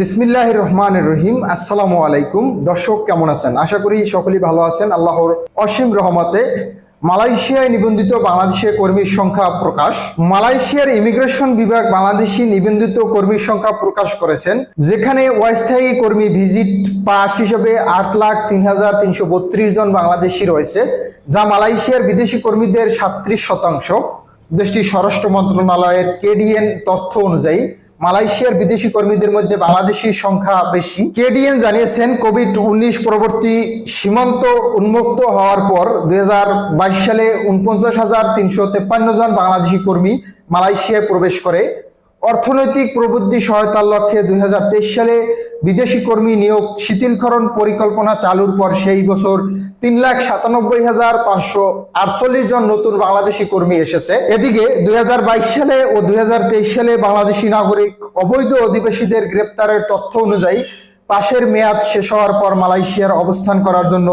বিসমিল্লাহ রহমান রহিম। আসসালামু আলাইকুম। দর্শক, কেমন আছেন? আশা করি সকলেই ভালো আছেন। আল্লাহর অসীম রহমতে মালয়েশিয়ায় নিবন্ধিত বাংলাদেশের কর্মীর সংখ্যা প্রকাশ। মালয়েশিয়ার ইমিগ্রেশন বিভাগ বাংলাদেশি নিবন্ধিত কর্মীর সংখ্যা প্রকাশ করেছেন, যেখানে অস্থায়ী কর্মী ভিজিট পাস হিসেবে আট লাখ তিন হাজার তিনশো বত্রিশ জন বাংলাদেশি রয়েছে, যা মালয়েশিয়ার বিদেশি কর্মীদের সাত্রিশ শতাংশ। দেশটির স্বরাষ্ট্র মন্ত্রণালয়ের কেডিএন তথ্য অনুযায়ী মালয়েশিয়ার বিদেশি কর্মীদের মধ্যে বাংলাদেশির সংখ্যা বেশি। কেডিএন জানিয়েছেন কোভিড উনিশ পরবর্তী সীমান্ত উন্মুক্ত হওয়ার পর দুই হাজার বাইশ সালে উনপঞ্চাশ হাজার তিনশো তেপ্পান্ন জন বাংলাদেশি কর্মী মালয়েশিয়ায় প্রবেশ করে। অর্থনৈতিক প্রবৃদ্ধি সহায়তার লক্ষ্যে দুই হাজার তেইশ সালে বিদেশি কর্মী নিয়োগ শিথিলকরণ পরিকল্পনা চালুর পর সেই বছর তিন লাখ সাতানব্বই হাজার পাঁচশো আটচল্লিশ জন নতুন বাংলাদেশি কর্মী এসেছে। এদিকে দুই হাজার বাইশ সালে ও দুই হাজার তেইশ সালে বাংলাদেশি নাগরিক অবৈধ অধিবাসীদের গ্রেপ্তারের তথ্য অনুযায়ী পাশের মেয়াদ শেষ হওয়ার পর মালয়েশিয়ার অবস্থান করার জন্য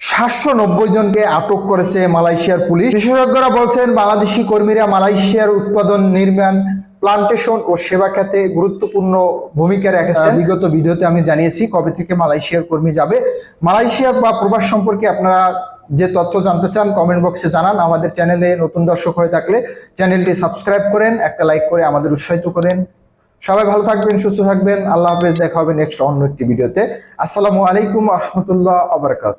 সাতশো নব্বই জনকে আটক করেছে মালয়েশিয়ার পুলিশ। বিশেষজ্ঞরা বলছেন বাংলাদেশি কর্মীরা মালয়েশিয়ার উৎপাদন নির্মাণ প্লান্টেশন ও সেবা খাতে গুরুত্বপূর্ণ ভূমিকা রেখেছে। বিগত ভিডিওতে আমি জানিয়েছি কবে থেকে মালয়েশিয়ার কর্মী যাবে। মালয়েশিয়ার বা প্রবাস সম্পর্কে আপনারা যে তথ্য জানতে চান কমেন্ট বক্সে জানান। আমাদের চ্যানেলে নতুন দর্শক হয়ে থাকলে চ্যানেলটি সাবস্ক্রাইব করেন একটা লাইক করে আমাদের উৎসাহিত করেন। সবাই ভালো থাকবেন সুস্থ থাকবেন। আল্লাহ হাফেজ দেখা হবে নেক্সট অন্য একটি ভিডিওতে। আসসালামু আলাইকুম রহমতুল্লাহ আবরকাত